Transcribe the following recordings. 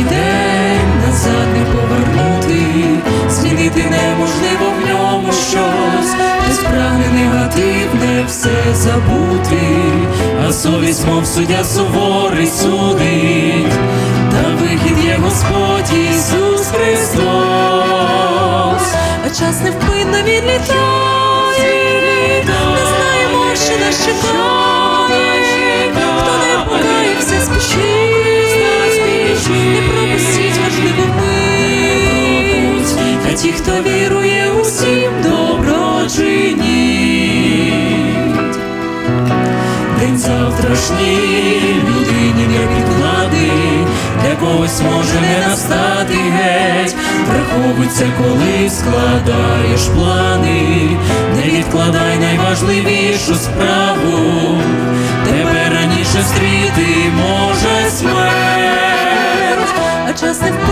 останній день назад не повернути, змінити неможливо в ньому щось, Хтось прагне негативне все забути, а совість, мов суддя суворий судить, та вихід є Господь Ісус Христос, а час невпинно відлітає, не знаємо, що нас чекає. Хто вірує усім доброчиніть. День завтрашній людині не підклади, для когось може не настати геть, враховується, коли складаєш плани, не відкладай найважливішу справу, тебе раніше встріти може смерть. а час невпинно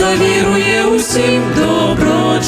А вірує усім добро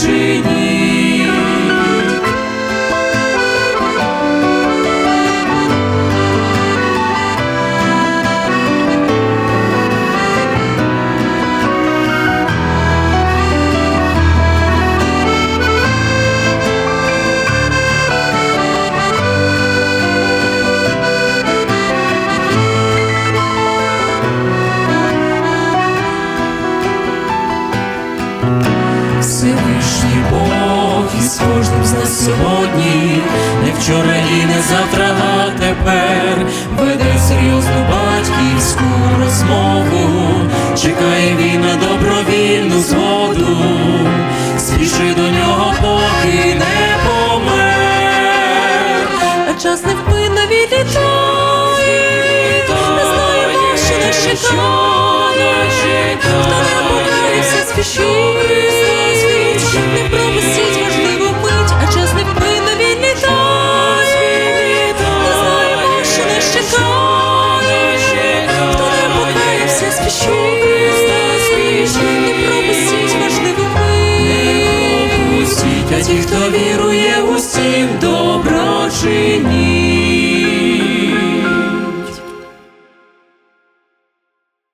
сьогодні, не вчора і не завтра, а тепер. Веде серйозну батьківську розмову, чекає він на добровільну згоду, спіши до нього, поки не помер. а час невпинно відлітає, не знаємо, що нас чекає, хто не покаявся, спішить, ті, хто вірує усім добро чиніть.